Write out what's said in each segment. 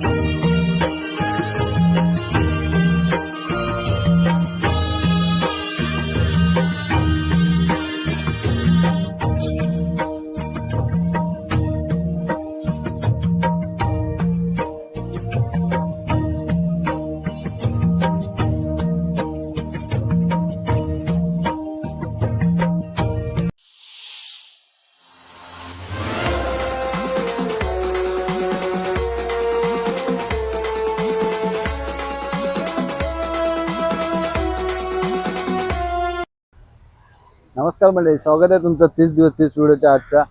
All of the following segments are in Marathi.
you. नमस्कार मंडळी स्वागत आहे तुमचं तीस दिवस तीस व्हिडिओच्या आजच्या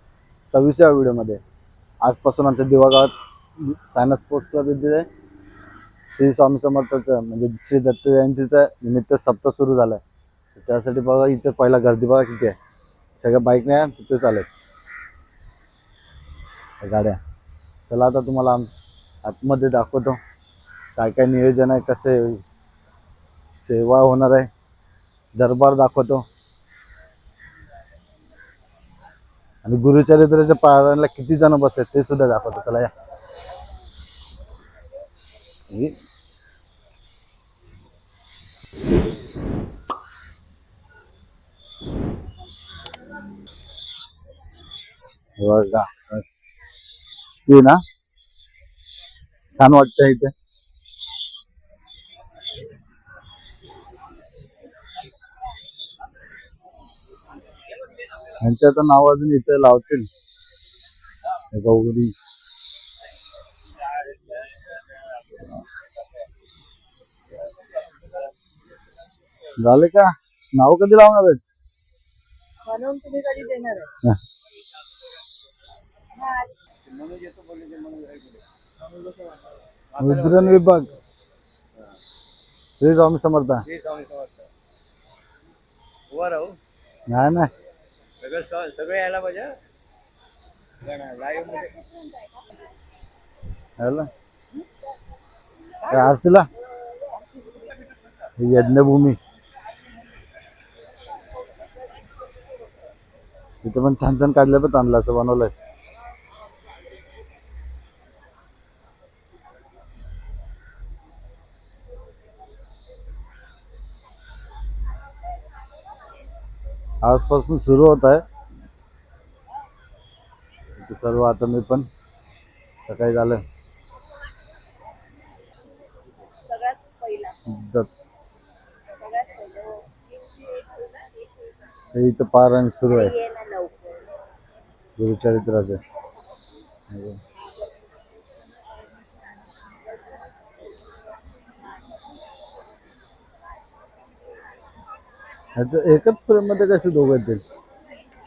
सव्वीसव्या व्हिडिओमध्ये. आजपासून आमच्या दिवागावात सायना स्पोर्ट्स क्लब येथे आहे. श्री स्वामी समर्थाचं म्हणजे श्री दत्त जयंतीचं निमित्त सप्ताह सुरू झालं आहे त्यासाठी बघा इथे पहिला गर्दी बघा किती आहे. सगळ्या बाईकने तिथे चालेल गाड्या. चला आता तुम्हाला आतमध्ये दाखवतो. काय काय नियोजन आहे कसे सेवा होणार आहे दरबार दाखवतो. आणि गुरुचरित्राच्या पारायणला किती जण बसतात ते सुद्धा दाखवतो. चला या. ते ना? छान वाटतं इथे. यांच्या तर नाव अजून इथे लावतील. गौरी झाले का? नाव कधी लावणार आहेत? म्हणून तुम्ही कधी देणार आहे मुद्रण विभाग. श्री स्वामी समर्थ. उभा राहू नाही नाही. सगळं स- सगळं यायला पाहिजे. लाईव्ह ह्याला काय आरतीला? ही यज्ञभूमी. तिथं पण छान छान काढलं पण तांदळाचं बनवलंय. आजपासून सुरू होत आहे. सर्व आता मी पण सकाळी झालं. हो. इथं पारायण सुरू आहे. गुरुचरित्राचे. ह्याचं एकच फ्रेममध्ये कसं दोघं येतील?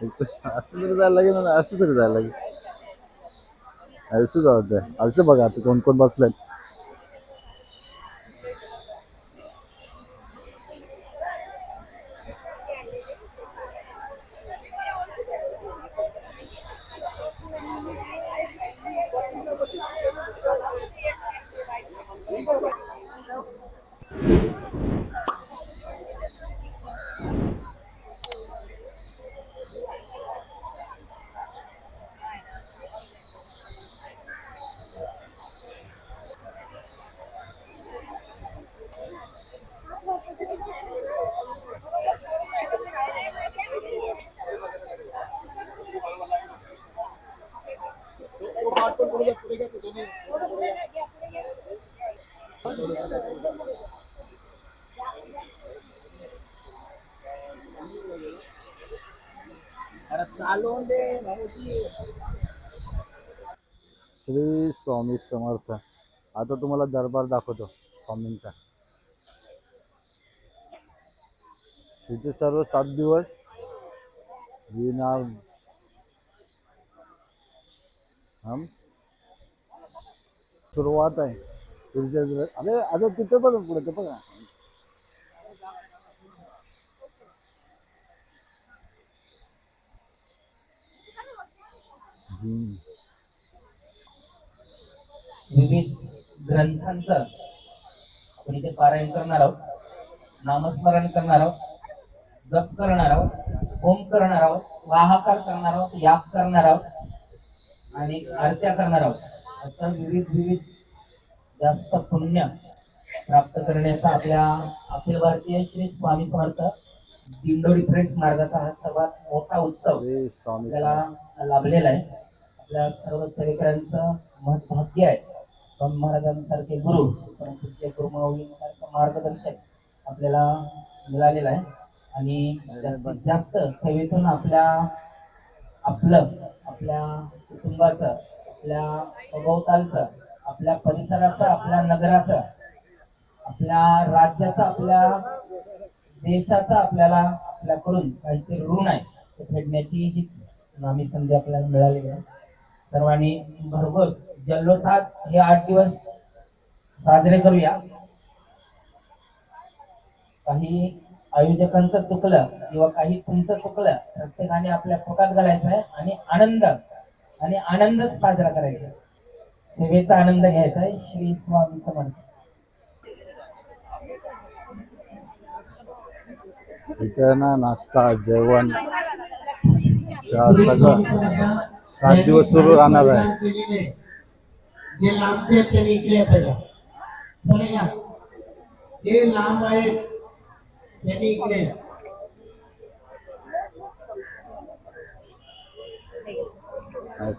असं तरी जायला लागेल असं तरी जायला लागेल. असं जाऊ द्या. असं बघा आता कोण कोण बसलं श्री स्वामी समर्थ. आता तुम्हाला दरबार दाखवतो स्वामींचा. तिथे सर्व सात दिवस विना हम? सुरुवात आहे. पुढच्या दिवस अरे आता तिथे बघ पुढे ते बघा. विविध ग्रंथांचं आपण इथे पारायण करणार आहोत. नामस्मरण करणार आहोत. जप करणार आहोत. होम करणार आहोत. स्वाहाकार करणार आहोत. याप करणार आहोत. आणि आरत्या करणार आहोत. असं विविध विविध जास्त पुण्य प्राप्त करण्याचा आपल्या अखिल भारतीय श्री स्वामी समर्थ दिंडोरी प्रिंट मार्गाचा हा सर्वात मोठा उत्सव आपल्याला लाभलेला आहे. आपल्या सर्व सेवेकरांचं महत् भाग्य आहे. स्वामी महाराजांसारखे गुरु परंतु गुरुमाऊलींसारखं मार्गदर्शक आपल्याला मिळालेलं आहे. आणि जास्तीत जास्त सेवेतून आपल्या आपलं आपल्या कुटुंबाचं आपल्या सभोवतालचं आपल्या परिसराचं आपल्या नगराचं आपल्या राज्याचा आपल्या देशाचा आपल्याला आपल्याकडून काहीतरी ऋण आहे ते फेडण्याची हीच नामी संधी आपल्याला मिळालेली आहे. सर्वांनी भरघोस जल्लोषात हे आठ दिवस साजरे करूया. काही आयोजकांचं चुकलं किंवा काही तुमचं चुकलं प्रत्येकाने आपल्या पोटात घालायचं आहे आणि आनंद आणि आनंदच साजरा करायचा. सेवेचा आनंद घ्यायचा आहे श्री स्वामी समर्थ. इथे नाश्ता जेवण. सगळं सात दिवस सुरू राहणार आहे. जे लांबचे आहेत त्यांनी इकडे या पहिला चला या. जे लांब आहेत त्यांनी इकडे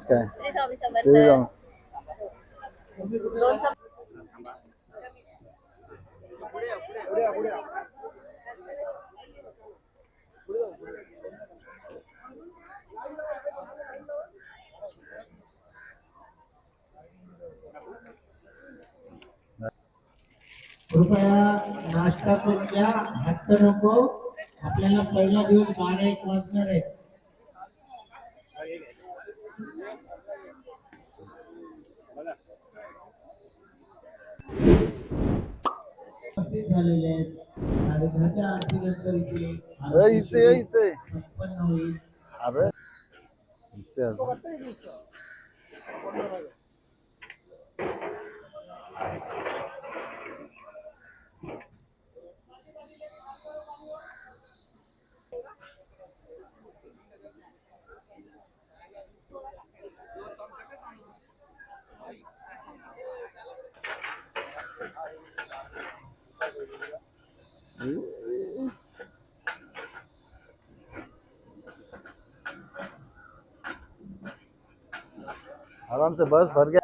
काय कृपया नाश्ता करून घ्या हट्ट नको आपल्याला पहिला दिवस बारा एक वाजणार आहे. उपस्थित झालेले आहेत. साडे दहाच्या आरती नंतर इथे अरे इथे. इथे संपन्न होईल. अरे. इथे आराम से बस भर गया।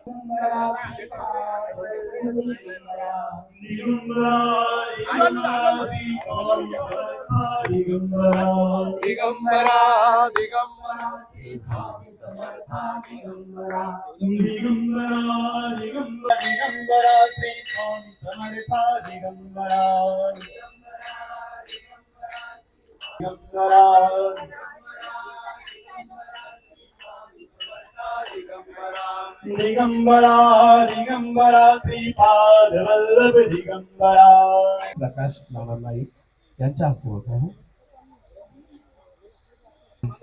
दिगंबरा दिगंबरा दिगंबरा दिगंबरा श्रीपाद वल्लभ दिगंबरा. प्रकाश नाना नाईक यांच्या हस्ते होत आहे.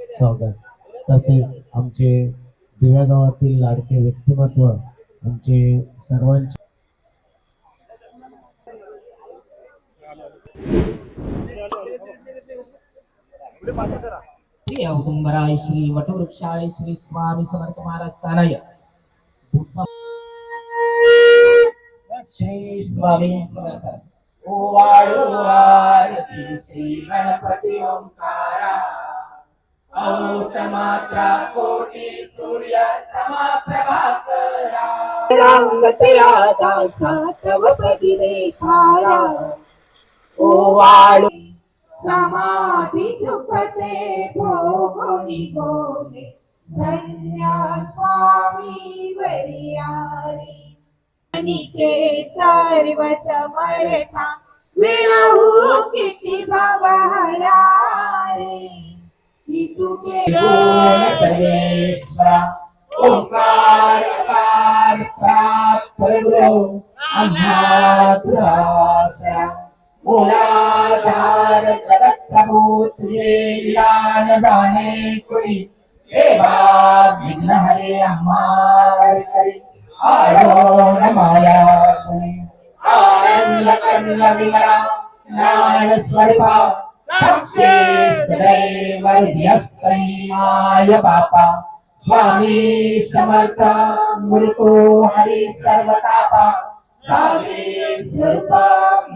स्वागत. तसेच आमचे दिव्या गावातील लाडके व्यक्तिमत्व आमचे सर्वांचे श्री औदुंबराय श्री वटवृक्षाय श्री स्वामी समर्थ महाराज श्री स्वामी ओवाळू श्री गणपती ओंकारा. मात्रा कोटी सूर्य पदिने खारा सुखते भोगुनी भोगे. धन्य स्वामी वरियारी निचे सर्व समर्था मिळवू किती भवहरा रे तुगे सर्वेश्वरा ओंकार अनाथासरा मूलाधार जगत प्रभू तुझे लीला न जाणे कुणी? देवा विघ्न हरे आम्हावर करी आडो न माया कुणी आनंद कर्ण विमला ज्ञान स्वरूपा. साक्षी सदैव बापा स्वामी समर्थ मृतो हरी सर्वतापा भावे स्वरूप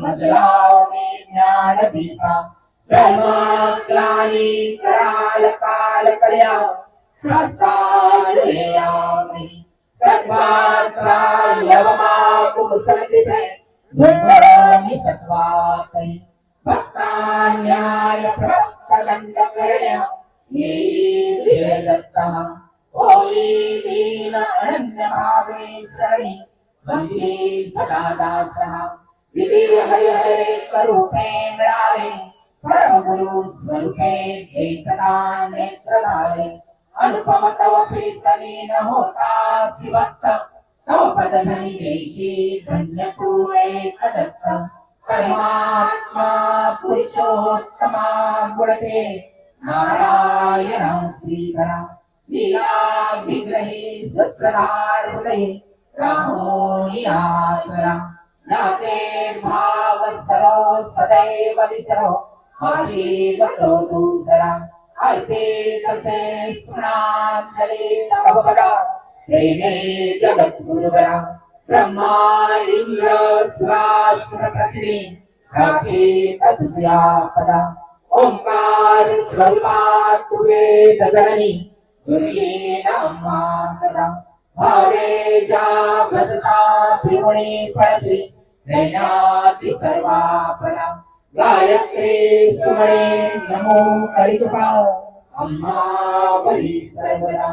मजलावणे ज्ञान दीपा धर्माग्लानी कराल काल कल्या शास्त्रालयामि तत्त्वाचा लवमा कुसलतिसे सत्वातै भक्तान्याय वन्दे सदा दासः हरे करूपे मिळाले परमगुरु स्वरूपे एकता नेत्रधारे। अनुपम तव प्रीतलीन होता शिवत्त। तव पदधनी देशी धन्य तू एक परमात्मा पुरुषोत्तमा गुणते। नारायण श्रीधरा। लीला विग्रही सूत्रधार हृदये रामो निरासरा नाते भाव सरो सदैव विसरो। माझी बतो दूसरा अर्पे कसे स्नाचले तव पदा प्रेमे जगत ब्रह्मा इंद्र सुरासुर प्रकृती राखे तुझ्या पदा ओंकार स्वरूपा तुवे दगरणी दुर्ये नामा. कदा भावे जा भजता पिवणी पळती सर्वा गायत्री सुमणे नमो हरिकृपा अम्मा बरी सर्वदा।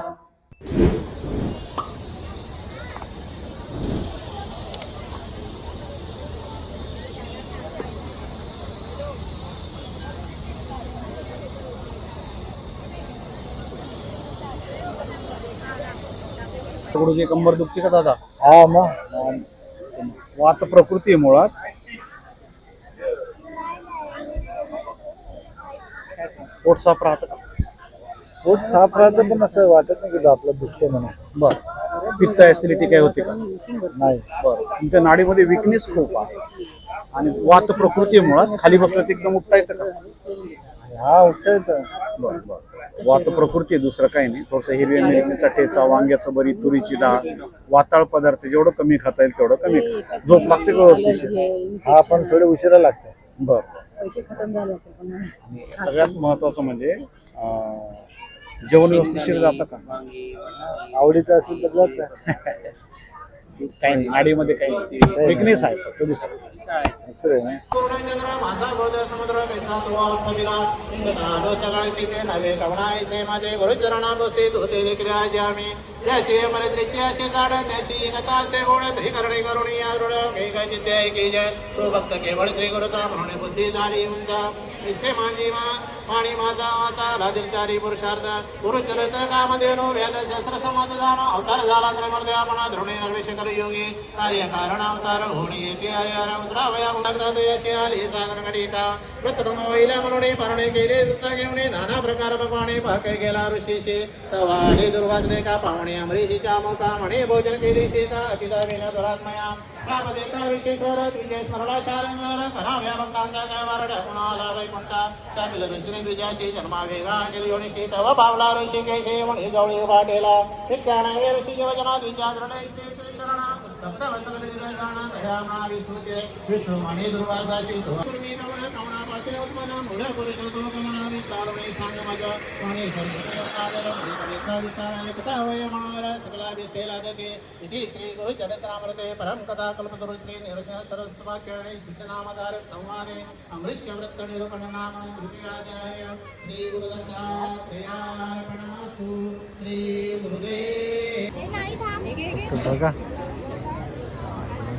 थोडीशी कंबर दुखते का दादा? हा मग. वात प्रकृती आहे मुळात पोट साफ राहतं का? पोट साफ राहतं पण असं वाटत नाही की आपलं दुखते म्हणून. बर. पित्त ऍसिडिटी काय होते का? नाही. बर. तुमच्या नाडीमध्ये विकनेस खूप आहे. आणि वात प्रकृती आहे मुळात खाली बसलं तर एकदम उठता येतं का? हा उठता येतं बर बर. वात प्रकृती दुसरं काही नाही. थोडस हिरव्या मिरचीचा ठेचा वांग्याचं बरी तुरीची डाळ वाताळ पदार्थ जेवढं कमी खाता येईल तेवढं कमी खा. झोप लागते का व्यवस्थित? हा पण थोडे उशिरा लागते. बर. पैसे खतम झाले असेल पण. आणि सगळ्यात महत्वाचं म्हणजे अं, जेवण व्यवस्थिशीर जातं का आवडीचं असेल तर जात काही नाडीमध्ये काही विकनेस आहे. फक्त दुसरं असं आहे ना. तो तो श्री गुरुचा म्हणून बुद्धी झाली उंचा निश्चय माझी आणि माझा वाचा लादिल चारी पुरुषार्थ. गुरुचरित्र कामधेनु वेद शास्त्र समाज जाण अवतार झाला तर मर्दे आपण धृणे नरवेश कर योगी. कार्य कारण अवतार होणी येते हरे हर उद्रावया मुंडग्रात यशी आली सागर गणिता वृत्तम वैल्या मनुडे परणे केले वृत्त घेऊन. नाना प्रकार भगवाने भाके गेला ऋषीशी. तवाले दुर्वासने का पाहुणे अमरीशीच्या मुका म्हणे. भोजन केली सीता अतिदा विना दुरात्मया. कामदेता विश्वेश्वर तुझे स्मरणा शारंगार कराव्या भक्तांचा काय वारडा कुणाला वैकुंठा? शामिल दुसरे द्विजाशी जन्मा वेगा केली योनिशी तव पावला ऋषी केशे म्हणे जवळी वाटेला नित्यानवे ऋषी वचना द्विजाद्रण श्री విష్ణుమణి దుర్వాసాశి ఇది శ్రీ గురు చరిత్రామృతే పరం కథాకల్పతురు శ్రీ నిరసింహ సరస్వతవాక్యాన్ని సిద్ధనామధార సంవాదే అమృష్యవృత్త నిరూపణ నామం తృతీయాధ్యాయ శ్రీ గురుదత్తాత్రేయార్పణమస్తు శ్రీ గురుదే